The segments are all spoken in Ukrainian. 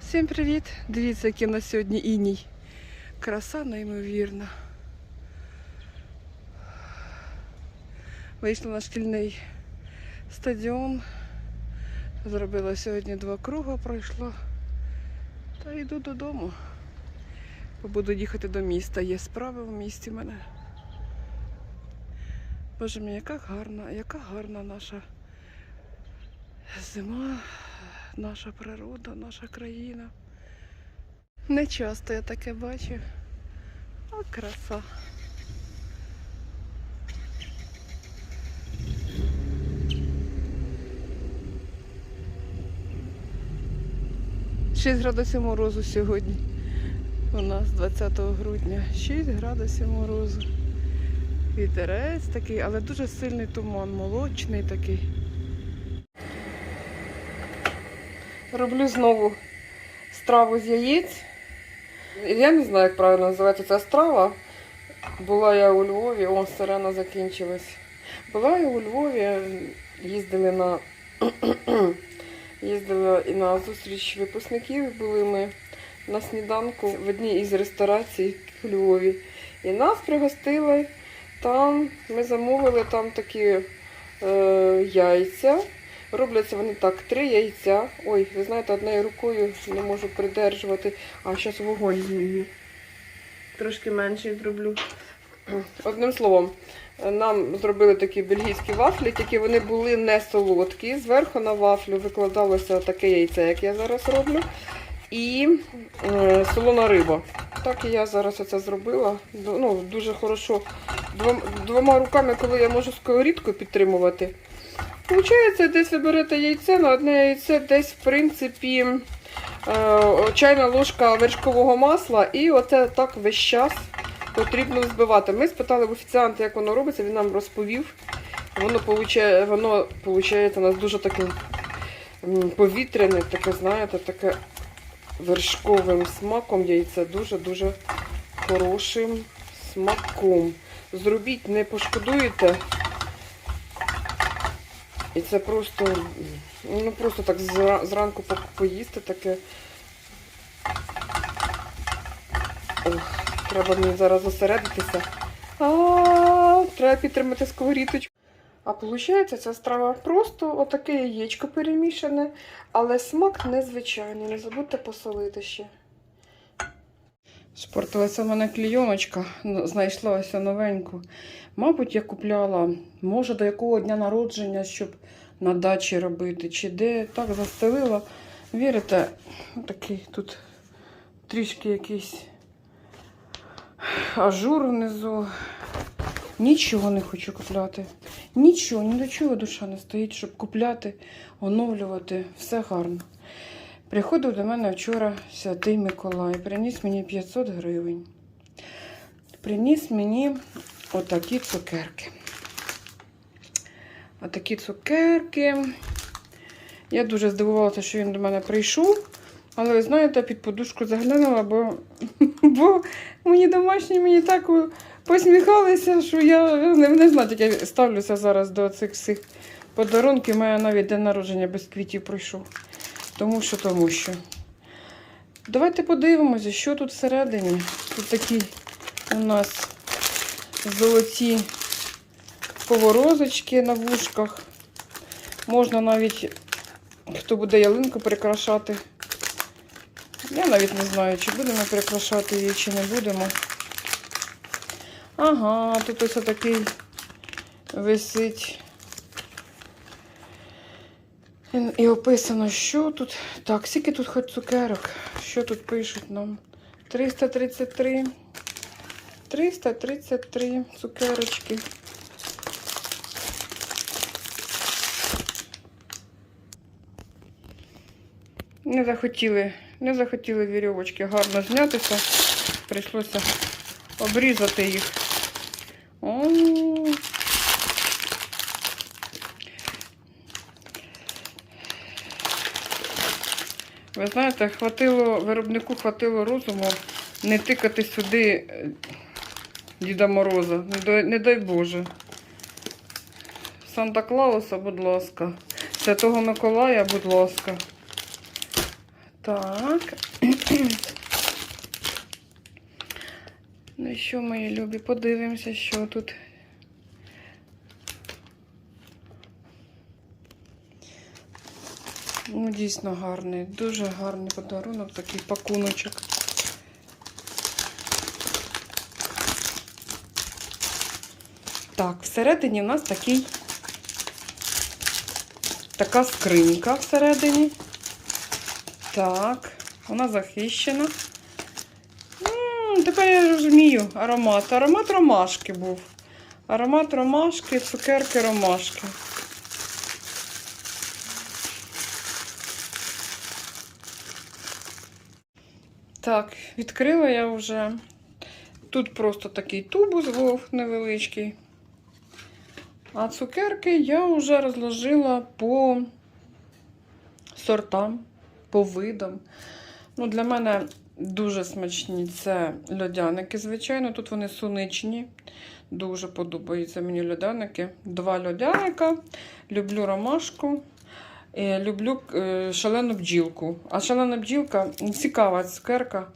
Всім привіт! Дивіться, який у нас сьогодні іній. Краса неймовірна. Вийшла на шкільний стадіон. Зробила сьогодні два круги, пройшла. Та йду додому. Буду їхати до міста. Є справи в місті в мене. Боже мій, яка гарна, яка гарна наша зима, наша природа, наша країна. Не часто я таке бачу. А краса. Шість градусів морозу сьогодні. У нас 20 грудня. 6 градусів морозу. Вітерець такий, але дуже сильний туман, молочний такий. Роблю знову страву з яєць. Я не знаю, як правильно називається ця страва. Була я у Львові, о, сирена закінчилась. Була я у Львові, їздили на їздила і на зустріч випускників. Були ми на сніданку в одній із ресторацій у Львові. І нас пригостили там. Ми замовили там такі е, яйця. Робляться вони так, три яйця. Ой, ви знаєте, однією рукою не можу придержувати. А зараз вогонь зміню. Трошки менший зроблю. Одним словом, нам зробили такі бельгійські вафлі, тільки вони були не солодкі. Зверху на вафлю викладалося таке яйце, як я зараз роблю. І е, солона риба. Так і я зараз це зробила. Ну, дуже хорошо. Двома руками, коли я можу сковорідку підтримувати. Получається, десь ви берете яйце, на одне яйце десь, в принципі, е, чайна ложка вершкового масла, і оце так весь час потрібно збивати. Ми спитали в офіціанта, як воно робиться, він нам розповів. Воно воно виходить у нас дуже таким м, повітряне, таке, знаєте, таке вершковим смаком яйце дуже-дуже хорошим смаком. Зробіть, не пошкодуєте. І це просто, ну просто так зранку поїсти таке. Ох, треба мені зараз зосередитися. А, треба підтримати сковорідочку. А виходить, ця страва просто отаке яєчко перемішане, але смак незвичайний. Не забудьте посолити ще. Спортилася в мене клійоночка, ну, знайшла новеньку. Мабуть, я купляла, може, до якого дня народження, щоб на дачі робити, чи де. Так застелила. Вірите, такий тут трішки якийсь ажур внизу. Нічого не хочу купляти. Нічого, ні до чого душа не стоїть, щоб купляти, оновлювати. Все гарно. Приходив до мене вчора святий Миколай, приніс мені 500 гривень. Приніс мені отакі цукерки. Отакі цукерки. Я дуже здивувалася, що він до мене прийшов. Але ви знаєте, під подушку заглянула, бо, бо мені домашні мені так посміхалися, що я не, не знаю, як я ставлюся зараз до цих всіх подарунків. Мене навіть день народження без квітів пройшов. Тому що, тому що. Давайте подивимося, що тут всередині. Тут такі у нас золоті поворозочки на вушках. Можна навіть, хто буде ялинку прикрашати. Я навіть не знаю, чи будемо прикрашати її, чи не будемо. Ага, тут ось такий висить. І- описано, що тут. Так, скільки тут хоч цукерок. Що тут пишуть нам? 333. 333 цукерочки. Не захотіли, не захотіли вірьовочки гарно знятися. Прийшлося обрізати їх. О, Ви знаєте, хватило, виробнику хватило розуму не тикати сюди е, Діда Мороза. Не дай, не дай Боже. Санта Клауса, будь ласка. Святого Миколая, будь ласка. Так. Ну що, мої любі, подивимося, що тут. Ну, дійсно гарний, дуже гарний подарунок, такий пакуночок. Так, всередині в нас такий така скринька всередині. Так, вона захищена. М, тепер я розумію аромат. Аромат ромашки був. Аромат ромашки, цукерки ромашки. Так, відкрила я вже. Тут просто такий тубус був невеличкий. А цукерки я вже розложила по сортам, по видам. Ну, для мене дуже смачні це льодяники, звичайно. Тут вони суничні. Дуже подобаються мені льодяники. Два льодяника. Люблю ромашку. Е, Люблю е, шалену бджілку. А шалена бджілка цікава цукерка.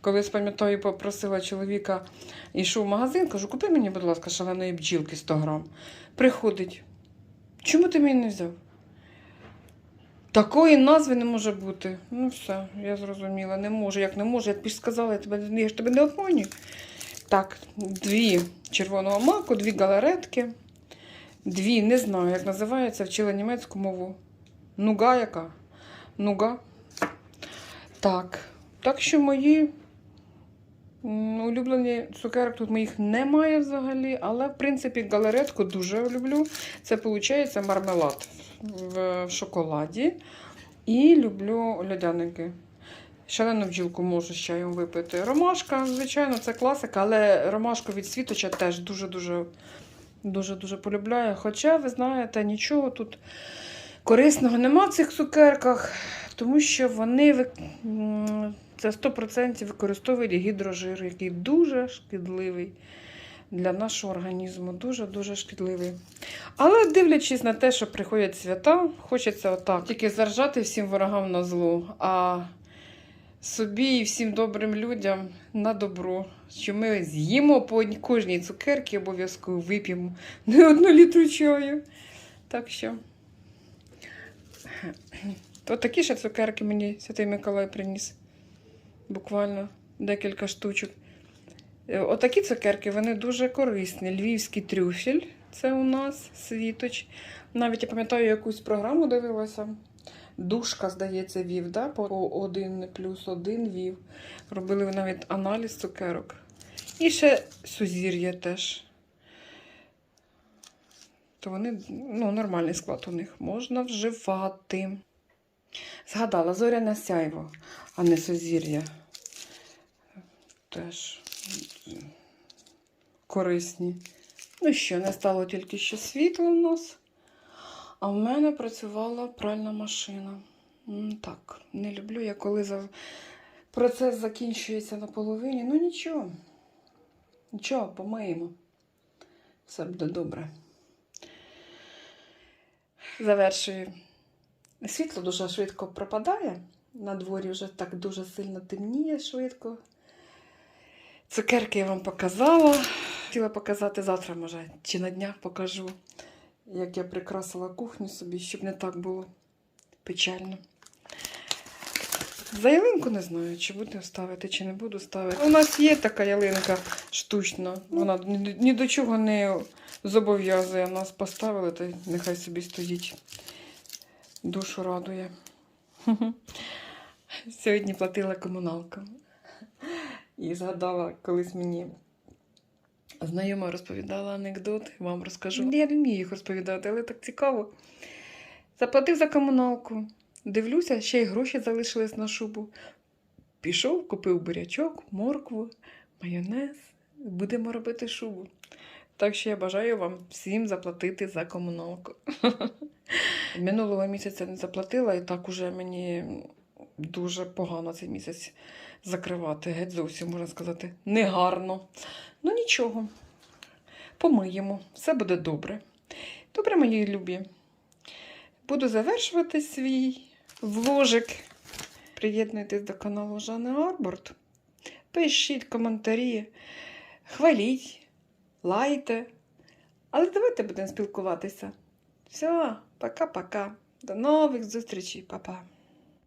Колись пам'ятаю, попросила чоловіка, йшов в магазин, кажу, купи мені, будь ласка, шаленої бджілки 100 грам. Приходить. Чому ти мені не взяв? Такої назви не може бути. Ну все, я зрозуміла, не можу. Як не можу, я тобі сказала, я, тебе, я ж тебе не обманюю. Так, дві червоного маку, дві галаретки. Дві, не знаю, як називається, вчила німецьку мову. Нуга яка? Нуга. Так. Так що мої улюблені цукерок тут моїх немає взагалі, але в принципі галаретку дуже люблю. Це виходить мармелад в шоколаді. І люблю льодяники. Шалену бджілку можу з чаєм випити. Ромашка, звичайно, це класика, але ромашку від світоча теж дуже-дуже дуже-дуже полюбляю. Хоча, ви знаєте, нічого тут корисного нема в цих цукерках, тому що вони це 100% використовують гідрожир, який дуже шкідливий для нашого організму. Дуже-дуже шкідливий. Але дивлячись на те, що приходять свята, хочеться отак. Тільки заржати всім ворогам на зло, а собі і всім добрим людям на добро. Що ми з'їмо по кожній цукерці, обов'язково вип'ємо не одну літру чаю. Так що. То такі ще цукерки мені Святий Миколай приніс. Буквально декілька штучок. Е, Отакі цукерки, вони дуже корисні. Львівський трюфель це у нас світоч. Навіть я пам'ятаю, якусь програму дивилася. Душка, здається, вів, да? по 1 плюс 1 вів. Робили навіть аналіз цукерок. І ще сузір'я теж. То вони ну, нормальний склад у них можна вживати. Згадала зоряне сяйво, а не сузір'я. Теж корисні. Ну що, не стало тільки що світло в нас. А в мене працювала пральна машина. Так, не люблю я, коли процес закінчується наполовині. Ну нічого. Нічого, помиємо. Все буде добре. Завершую. Світло дуже швидко пропадає. На дворі вже так дуже сильно темніє швидко. Цукерки я вам показала. Хотіла показати завтра, може, чи на днях покажу, як я прикрасила кухню собі, щоб не так було печально. За ялинку не знаю, чи буду ставити, чи не буду ставити. У нас є така ялинка штучна. Вона ні, до чого не зобов'язує нас поставили, то й нехай собі стоїть. Душу радує. Сьогодні платила комуналку. І згадала, колись мені знайома розповідала анекдот, вам розкажу. Я не вмію їх розповідати, але так цікаво. Заплатив за комуналку. Дивлюся, ще й гроші залишились на шубу. Пішов, купив бурячок, моркву, майонез. Будемо робити шубу. Так що я бажаю вам всім заплатити за комуналку. Минулого місяця не заплатила, і так уже мені дуже погано цей місяць закривати. Геть зовсім можна сказати, негарно. Ну нічого. Помиємо, все буде добре. Добре, мої любі. Буду завершувати свій вложик Приєднуйтесь до каналу Жанни Арборд. Пишіть коментарі, хваліть, лайте. Але давайте будемо спілкуватися. Все, пока-пока. До нових зустрічей, Па-па.